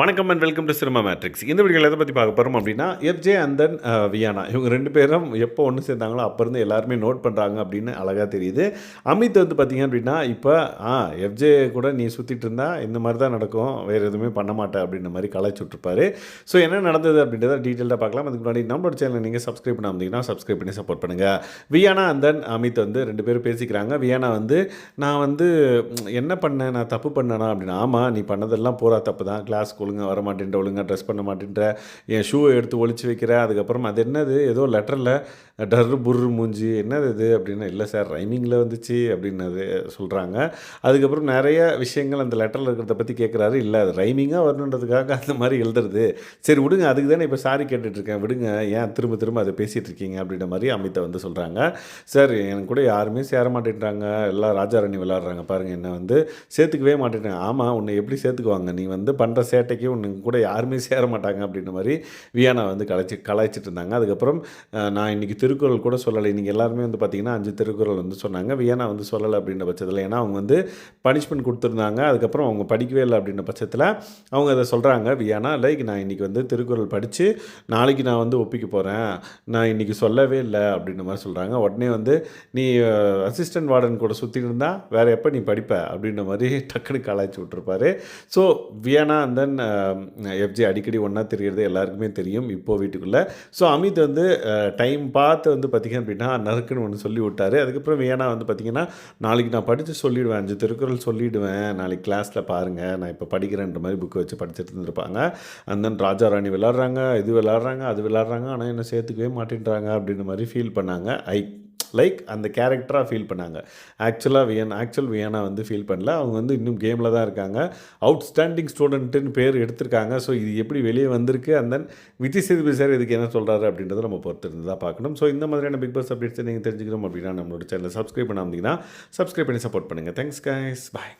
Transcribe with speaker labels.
Speaker 1: வணக்கம் and welcome to Cinema Matrix இந்த வீடியோவில் எதை பற்றி பார்க்க போகிறோம் அப்படின்னா எஃப்ஜே அண்ட் தென் வியானா இவங்க ரெண்டு பேரும் எப்போ ஒன்று சேர்ந்தாங்களோ அப்போருந்து எல்லாருமே நோட் பண்ணுறாங்க அப்படின்னு அழகாக தெரியுது. அமித் வந்து பார்த்தீங்க அப்படின்னா இப்போ ஆ எஃப்ஜே கூட நீ சுற்றிட்டு இருந்தா இந்த மாதிரி தான் நடக்கும் வேறு எதுவுமே பண்ண மாட்டேன் அப்படின்ற மாதிரி கலாய்ச்சி ஸோ என்ன நடந்தது அப்படின்றத டீட்டெயிலாக பார்க்கலாம். அதுக்கு முன்னாடி நம்மளோட சேனல் நீங்கள் சப்ஸ்கிரைப் பண்ண வந்தீங்கன்னா சப்ஸ்கிரைப் பண்ணி சப்போர்ட் பண்ணுங்கள் வியானா அண்ட் தென் அமித் வந்து ரெண்டு பேரும் பேசிக்கிறாங்க. வியானா வந்து நான் வந்து என்ன பண்ணேன்? நான் தப்பு பண்ணேனா? அப்படின்னா. ஆமாம் நீ பண்ணதெல்லாம் பூரா தப்பு தான். கிளாஸ்க்கு ஒழுங்கா வர மாட்டேன்ற ஒழுங்காக ட்ரெஸ் பண்ண மாட்டேன்ற என் ஷூவை எடுத்து ஒழிச்சு வைக்கிற அதுக்கப்புறம் அது என்னது? ஏதோ லெட்டரில் டர்ரு புர்ரு மூஞ்சி என்னது இது? அப்படின்னு இல்லை சார் ரைமிங்கில் வந்துச்சு அப்படின்னது சொல்கிறாங்க அதுக்கப்புறம் நிறைய விஷயங்கள் அந்த லெட்டரில் இருக்கிறத பற்றி கேட்குறாரு இல்லை அது ரைமிங்காக வரணுன்றதுக்காக அந்த மாதிரி எழுதுறது. சரி விடுங்க அதுக்கு தானே இப்போ சாரி கேட்டுட்ருக்கேன் விடுங்க ஏன் திரும்ப திரும்ப அதை பேசிகிட்டு இருக்கீங்க? அப்படின்ற மாதிரி அமித்தை வந்து சொல்கிறாங்க சார் எனக்கு கூட யாருமே சேர மாட்டேன்றாங்க. எல்லாம் ராஜாராணி விளாட்றாங்க பாருங்கள் என்ன வந்து சேர்த்துக்கவே மாட்டேன்றாங்க. ஆமாம் உன்னை எப்படி சேர்த்துக்குவாங்க? நீ வந்து பண்ணுற சேட்டைக்கு உன்னை கூட யாருமே சேர மாட்டாங்க அப்படின்ற மாதிரி வியானா வந்து கலாய்ச்சி கலாய்ச்சிட்டு இருந்தாங்க அதுக்கப்புறம் நான் இன்றைக்கி திருக்குறள் கூட சொல்லலை. இன்றைக்கி எல்லாருமே வந்து பார்த்தீங்கன்னா அஞ்சு திருக்குறள் வந்து சொன்னாங்க. வியானா வந்து சொல்லலை அப்படின்ற பட்சத்தில் ஏன்னா அவங்க வந்து பனிஷ்மெண்ட் கொடுத்துருந்தாங்க. அதுக்கப்புறம் அவங்க படிக்கவே இல்லை அப்படின்ற பட்சத்தில் அவங்க அதை சொல்கிறாங்க வியானா லைக் நான் இன்றைக்கி வந்து திருக்குறள் படித்து நாளைக்கு நான் வந்து ஒப்பிக்க போகிறேன் நான் இன்றைக்கி சொல்லவே இல்லை அப்படின்ற மாதிரி சொல்கிறாங்க உடனே வந்து நீ அசிஸ்டன்ட் வார்டன் கூட சுற்றிட்டு இருந்தால் வேறு எப்போ நீ படிப்ப? அப்படின்ற மாதிரி டக்குனு கலாய்ச்சி விட்ருப்பாரு ஸோ வியனா அண்ட் தென் எஃப்ஜி அடிக்கடி ஒன்றா தெரிகிறது எல்லாருக்குமே தெரியும் இப்போ வீட்டுக்குள்ளே. ஸோ அமித் வந்து டைம் பார்த்து வந்து பார்த்திங்க அப்படின்னா நறுக்குன்னு ஒன்று சொல்லி விட்டார். அதுக்கப்புறம் வேணா வந்து பார்த்திங்கன்னா நாளைக்கு நான் படித்து சொல்லிவிடுவேன் அஞ்சு திருக்குறள் சொல்லிவிடுவேன் நாளைக்கு கிளாஸில் பாருங்கள் நான் இப்போ படிக்கிறேன்ற மாதிரி புக்கு வச்சு படிச்சுட்டு இருந்திருப்பாங்க. அண்ட் தென் ராஜா ராணி விளாட்றாங்க இது விளாட்றாங்க அது விளாட்றாங்க. ஆனால் என்ன சேர்த்துக்கவே மாட்டேன்றாங்க அப்படின்ற மாதிரி ஃபீல் பண்ணாங்க. ஐ லைக் அந்த கேரக்டராக ஃபீல் பண்ணாங்க. ஆக்சுவலாக வியன் ஆக்சுவல் வியனா வந்து ஃபீல் பண்ணல. அவங்க வந்து இன்னும் கேமில் தான் இருக்காங்க. அவுட்ஸ்டாண்டிங் ஸ்டூடெண்ட்டுன்னு பேர் எடுத்திருக்காங்க. ஸோ இது எப்படி வெளியே வந்திருக்கு? And then Vijay Sethupathi sir இதுக்கு என்ன சொல்கிறாரு அப்படின்றத நம்ம பொறுத்திருந்து தான் பார்க்கணும். ஸோ இந்த மாதிரியான பிக் பாஸ் அப்டேட்ஸை நீங்கள் தெரிஞ்சுக்கணும் அப்படின்னா நம்மளோட சேனலை சப்ஸ்கிரைப் பண்ணாமதிங்கன்னா சப்ஸ்கிரைப் பண்ணி சப்போர்ட் பண்ணுங்கள் தேங்க்ஸ் கைஸ் பாய்